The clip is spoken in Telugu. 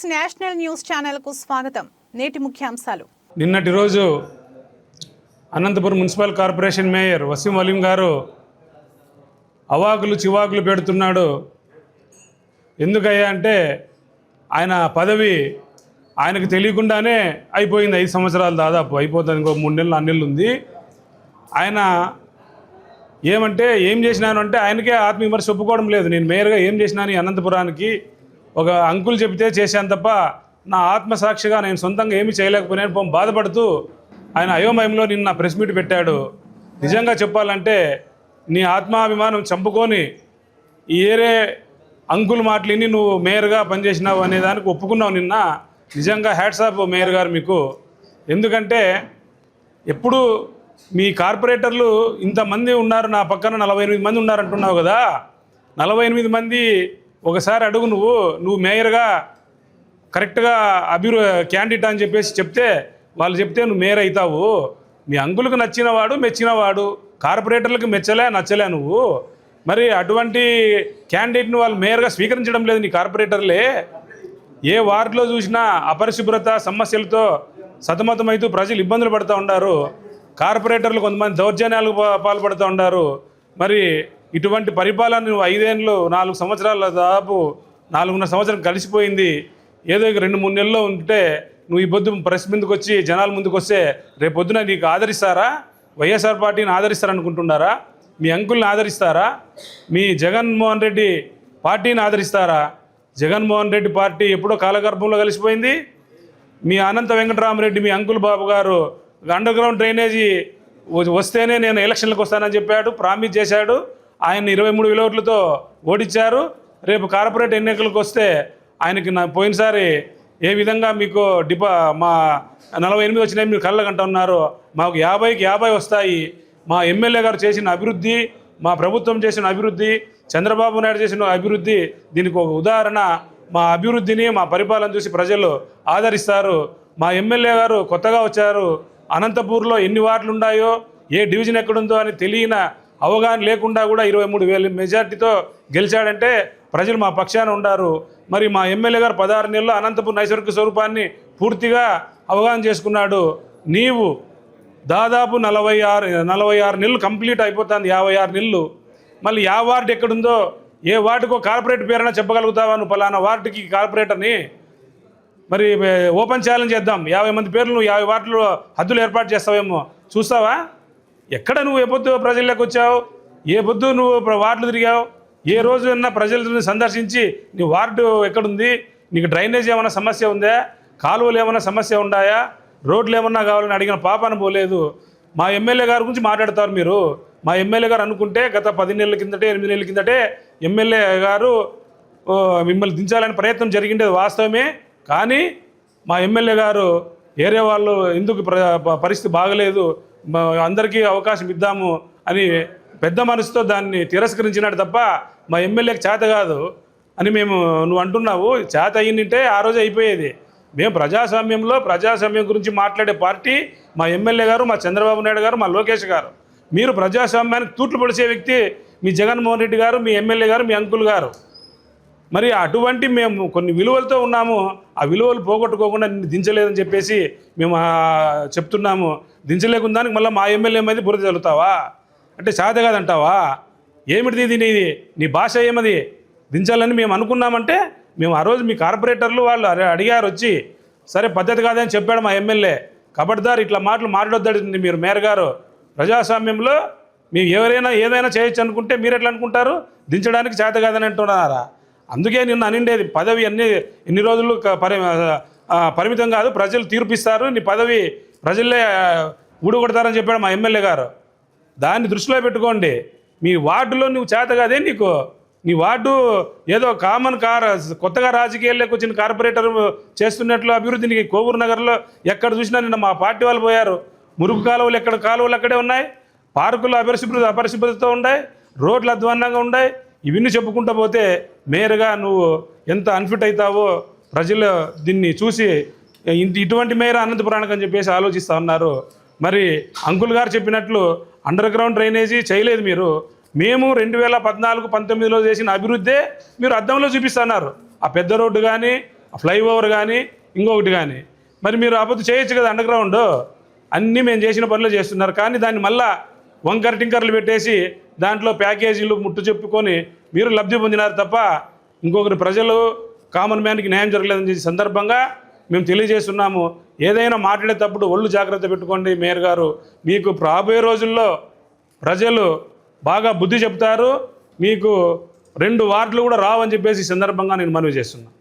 సిక్స్ నేషనల్ న్యూస్ ఛానల్కు స్వాగతం. నేటి ముఖ్యాంశాలు. నిన్నటి రోజు Anantapuram municipal corporation mayor Waseem Waleem గారు అవాకులు చివాకులు పెడుతున్నాడు. ఎందుకయ్యా అంటే ఆయన పదవి ఆయనకు తెలియకుండానే అయిపోయింది ఐదు సంవత్సరాలు దాదాపు. అయిపోతుంది ఇంకో మూడు నెలలు నాలుగు నెలలు ఉంది. ఆయన ఏమంటే ఏం చేసినాను అంటే ఆయనకే ఆత్మవిమర్శ ఒప్పుకోవడం లేదు. నేను మేయర్గా ఏం చేసినాను అనంతపురానికి? ఒక అంకుల్ చెబితే చేశాను తప్ప నా ఆత్మసాక్షిగా నేను సొంతంగా ఏమీ చేయలేకపోయినాను. పాపం బాధపడుతూ ఆయన అయోమయంలో నిన్న ప్రెస్ మీట్ పెట్టాడు. నిజంగా చెప్పాలంటే నీ ఆత్మాభిమానం చంపుకొని ఏరే అంకుల్ మాటలిని నువ్వు మేయర్గా పనిచేసినావు అనే దానికి ఒప్పుకున్నావు నిన్న. నిజంగా హ్యాట్స్ ఆఫ్ మేయర్ గారు మీకు. ఎందుకంటే ఎప్పుడు మీ కార్పొరేటర్లు ఇంతమంది ఉన్నారు నా పక్కన నలభై ఎనిమిది మంది ఉన్నారు అంటున్నావు కదా. నలభై ఎనిమిది మంది ఒకసారి అడుగు నువ్వు నువ్వు మేయర్గా కరెక్ట్గా అభివృ క్యాండిడేట్ అని చెప్పేసి చెప్తే వాళ్ళు చెప్తే నువ్వు మేయర్ అవుతావు. మీ అంగులకు నచ్చినవాడు మెచ్చినవాడు కార్పొరేటర్లకు మెచ్చలే నచ్చలే నువ్వు. మరి అటువంటి క్యాండిడేట్ని వాళ్ళు మేయర్గా స్వీకరించడం లేదు నీ కార్పొరేటర్లే. ఏ వార్డులో చూసినా అపరిశుభ్రత సమస్యలతో సతమతమవుతూ ప్రజలు ఇబ్బందులు పడుతూ ఉన్నారు. కార్పొరేటర్లు కొంతమంది దౌర్జన్యాలకు పాల్పడుతూ ఉన్నారు. మరి ఇటువంటి పరిపాలన నువ్వు ఐదేళ్ళు నాలుగు సంవత్సరాల దాదాపు నాలుగున్నర సంవత్సరం కలిసిపోయింది. ఏదో ఇక రెండు మూడు నెలల్లో ఉంటే నువ్వు ఈ పొద్దు ప్రెస్ ముందుకు వచ్చి జనాల ముందుకు వస్తే రేపు పొద్దున నీకు ఆదరిస్తారా? వైఎస్ఆర్ పార్టీని ఆదరిస్తారనుకుంటున్నారా? మీ అంకుల్ని ఆదరిస్తారా? మీ జగన్మోహన్ రెడ్డి పార్టీని ఆదరిస్తారా? జగన్మోహన్ రెడ్డి పార్టీ ఎప్పుడో కాలగర్భంలో కలిసిపోయింది. మీ అనంత వెంకటరామరెడ్డి మీ అంకుల్ బాబు గారు అండర్ గ్రౌండ్ డ్రైనేజీ వస్తేనే నేను ఎలక్షన్లకు వస్తానని చెప్పాడు ప్రామిస్ చేశాడు. ఆయన ఇరవై మూడు వేల ఓట్లతో ఓడించారు. రేపు కార్పొరేట్ ఎన్నికలకు వస్తే ఆయనకి నా పోయినసారి ఏ విధంగా మీకు డిపా మా నలభై ఎనిమిది వచ్చినాయి మీరు కళ్ళకంట ఉన్నారు. మాకు యాభైకి యాభై వస్తాయి. మా ఎమ్మెల్యే గారు చేసిన అభివృద్ధి మా ప్రభుత్వం చేసిన అభివృద్ధి చంద్రబాబు నాయుడు చేసిన అభివృద్ధి దీనికి ఒక ఉదాహరణ. మా అభివృద్ధిని మా పరిపాలన చూసి ప్రజలు ఆదరిస్తారు. మా ఎమ్మెల్యే గారు కొత్తగా వచ్చారు. అనంతపూర్లో ఎన్ని వార్డులు ఉన్నాయో ఏ డివిజన్ ఎక్కడుందో అని తెలియన అవగాహన లేకుండా కూడా ఇరవై మూడు వేల మెజార్టీతో గెలిచాడంటే ప్రజలు మా పక్షాన ఉండారు. మరి మా ఎమ్మెల్యే గారు పదహారు నెలల్లో అనంతపురం నైసర్గిక స్వరూపాన్ని పూర్తిగా అవగాహన చేసుకున్నాడు. నీవు దాదాపు నలభై ఆరు నలభై ఆరు నెలలు కంప్లీట్ అయిపోతుంది యాభై ఆరు నెలలు. మళ్ళీ యా వార్డు ఎక్కడుందో ఏ వార్డుకో కార్పొరేట్ పేరైనా చెప్పగలుగుతావా నువ్వు? పలానా వార్డుకి కార్పొరేటర్ని. మరి ఓపెన్ ఛాలెంజ్ చేద్దాం. యాభై మంది పేర్లు నువ్వు యాభై వార్డులో హద్దులు ఏర్పాటు చేస్తావేమో. చూస్తావా? ఎక్కడ నువ్వు ఏ పొద్దు ప్రజల్లోకి వచ్చావు? ఏ పొద్దు నువ్వు వార్డులు తిరిగావు? ఏ రోజు అన్నా ప్రజలను సందర్శించి నీ వార్డు ఎక్కడుంది? నీకు డ్రైనేజ్ ఏమైనా సమస్య ఉందా? కాలువలు ఏమైనా సమస్య ఉన్నాయా రోడ్లు ఏమన్నా కావాలని అడిగిన పాపాన పోలేదు. మా ఎమ్మెల్యే గారి గురించి మాట్లాడతారు మీరు. మా ఎమ్మెల్యే గారు అనుకుంటే గత పది నెలల కిందటే ఎనిమిది నెలల కిందటే ఎమ్మెల్యే గారు మిమ్మల్ని దించాలని ప్రయత్నం జరిగిండేది వాస్తవమే. కానీ మా ఎమ్మెల్యే గారు ఏరియా వాళ్ళు ఎందుకు పరిస్థితి బాగలేదు? అందరికీ అవకాశం ఇద్దాము అని పెద్ద మనసుతో దాన్ని తిరస్కరించినాడు తప్ప మా ఎమ్మెల్యేకి చేత కాదు అని మేము నువ్వు అంటున్నావు. చేత అయ్యిందంటే ఆ రోజు అయిపోయేది. మేము ప్రజాస్వామ్యంలో ప్రజాస్వామ్యం గురించి మాట్లాడే పార్టీ మా ఎమ్మెల్యే గారు మా చంద్రబాబు నాయుడు గారు మా లోకేష్ గారు. మీరు ప్రజాస్వామ్యానికి తూట్లు పొడిచే వ్యక్తి మీ జగన్మోహన్ రెడ్డి గారు మీ ఎమ్మెల్యే గారు మీ అంకుల్ గారు. మరి అటువంటి మేము కొన్ని విలువలతో ఉన్నాము. ఆ విలువలు పోగొట్టుకోకుండా నిన్ను దించలేదని చెప్పేసి మేము చెప్తున్నాము. దించలేకుందానికి మళ్ళీ మా ఎమ్మెల్యే మీద బురద చల్లుతావా అంటే సాధ కాదంటావా ఏమిటిది ఇది నీది నీ భాష ఏమది? దించాలని మేము అనుకున్నామంటే మేము ఆ రోజు మీ కార్పొరేటర్లు వాళ్ళు అరే అడిగారు వచ్చి సరే పద్ధతి కాదని చెప్పాడు మా ఎమ్మెల్యే. కబడ్దారు ఇట్లా మాటలు మాట్లాడొద్దండి మీరు మేయర్ గారు. ప్రజాస్వామ్యంలో మేము ఎవరైనా ఏదైనా చేయొచ్చు అనుకుంటే మీరు ఎట్లా అనుకుంటారు? దించడానికి చేత కాదని అంటున్నారా? అందుకే నిన్ను అనిండేది. పదవి అన్ని ఎన్ని రోజులు పరి పరిమితం కాదు ప్రజలు తీర్పిస్తారు నీ పదవి ప్రజలే ఊడగొడతారని చెప్పాడు మా ఎమ్మెల్యే గారు. దాన్ని దృష్టిలో పెట్టుకోండి. మీ వార్డులో నువ్వు చేత కాదే నీకు. నీ వార్డు ఏదో కామన్ కార్ కొత్తగా రాజకీయాల్లోకి వచ్చిన కార్పొరేటర్ చేస్తున్నట్లు అభివృద్ధిని కోవూరు నగర్లో ఎక్కడ చూసినా నిన్న మా పార్టీ వాళ్ళు పోయారు. మురుగు కాలువలు ఎక్కడ కాలువలు అక్కడే ఉన్నాయి. పార్కులు అపరిశుభ్రత అపరిశుభ్రతతో ఉన్నాయి రోడ్లు అధ్వాన్నంగా ఉన్నాయి ఇవన్నీ చెప్పుకుంటూ పోతే మేయర్గా నువ్వు ఎంత అన్ఫిట్ అవుతావో ప్రజలు దీన్ని చూసి ఇంత ఇటువంటి మేర అనంతపురానికి అని చెప్పేసి ఆలోచిస్తూ ఉన్నారు. మరి అంకుల్ గారు చెప్పినట్లు అండర్ గ్రౌండ్ డ్రైనేజీ చేయలేదు మీరు. మేము రెండు వేల పద్నాలుగు పంతొమ్మిదిలో చేసిన అభివృద్ధే మీరు అద్దంలో చూపిస్తున్నారు ఆ పెద్ద రోడ్డు కానీ ఫ్లైఓవర్ కానీ ఇంకొకటి కానీ మరి మీరు అబద్ధం చేయొచ్చు కదా అండర్ గ్రౌండ్ అన్నీ మేము చేసిన పనులు చేస్తున్నారు. కానీ దాన్ని మళ్ళా వంకర టింకర్లు పెట్టేసి దాంట్లో ప్యాకేజీలు ముట్టు చెప్పుకొని మీరు లబ్ధి పొందినారు తప్ప ఇంకొకరి ప్రజలు కామన్ మ్యాన్కి న్యాయం జరగలేదని సందర్భంగా మేము తెలియజేస్తున్నాము. ఏదైనా మాట్లాడేటప్పుడు ఒళ్ళు జాగ్రత్త పెట్టుకోండి మేయర్ గారు. మీకు రాబోయే రోజుల్లో ప్రజలు బాగా బుద్ధి చెప్తారు. మీకు రెండు వార్డులు కూడా రావని చెప్పేసి ఈ సందర్భంగా నేను మనవి చేస్తున్నాను